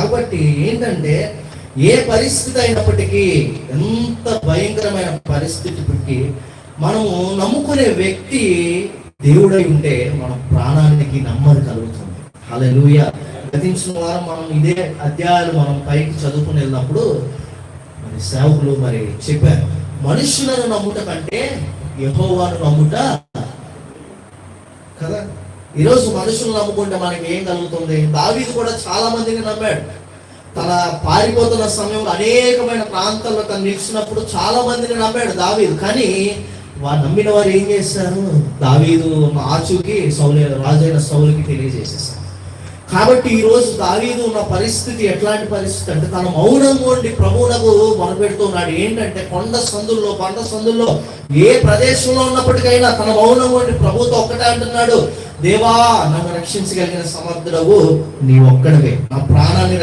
కాబట్టి ఏంటంటే ఏ పరిస్థితి అయినప్పటికీ ఎంత భయంకరమైన పరిస్థితికి మనము నమ్ముకునే వ్యక్తి దేవుడై ఉంటే మన ప్రాణానికి నెమ్మది కలుగుతుంది. హల్లెలూయా. గతించిన వారం మనం ఇదే అధ్యాయాలు మనం పైకి చదువుకుని వెళ్ళినప్పుడు మరి సేవకులు మరి చెప్పారు మనుషులను నమ్ముట కంటే యహోవాను నమ్ముట కదా? ఈరోజు మనుషులు నమ్ముకుంటే మనకి ఏం కలుగుతుంది? దావీదు కూడా చాలా మందిని నమ్మాడు. తన పారిపోతున్న సమయంలో అనేకమైన ప్రాంతాల్లో తను నిలిచినప్పుడు చాలా మందిని నమ్మాడు దావీదు. కానీ వారు నమ్మిన వారు ఏం చేశారు? దావీదు ఆచూకి సౌలు రాజైన సౌలుకి తెలియజేసేసారు కాబట్టి ఈరోజు దావీదు ఉన్న పరిస్థితి ఎట్లాంటి పరిస్థితి అంటే తన మౌనంగా ఉండి ప్రభువునకు మొనపెడుతున్నాడు ఏంటంటే కొండ సందుల్లో కొండ సందుల్లో ఏ ప్రదేశంలో ఉన్నప్పటికైనా తన మౌనంగా ఉండి ప్రభుతో ఒక్కటే అంటున్నాడు. దేవా నన్ను రక్షించగలిగిన సమర్థుడవు. నీ ఒక్కడవే. నా ప్రాణాన్ని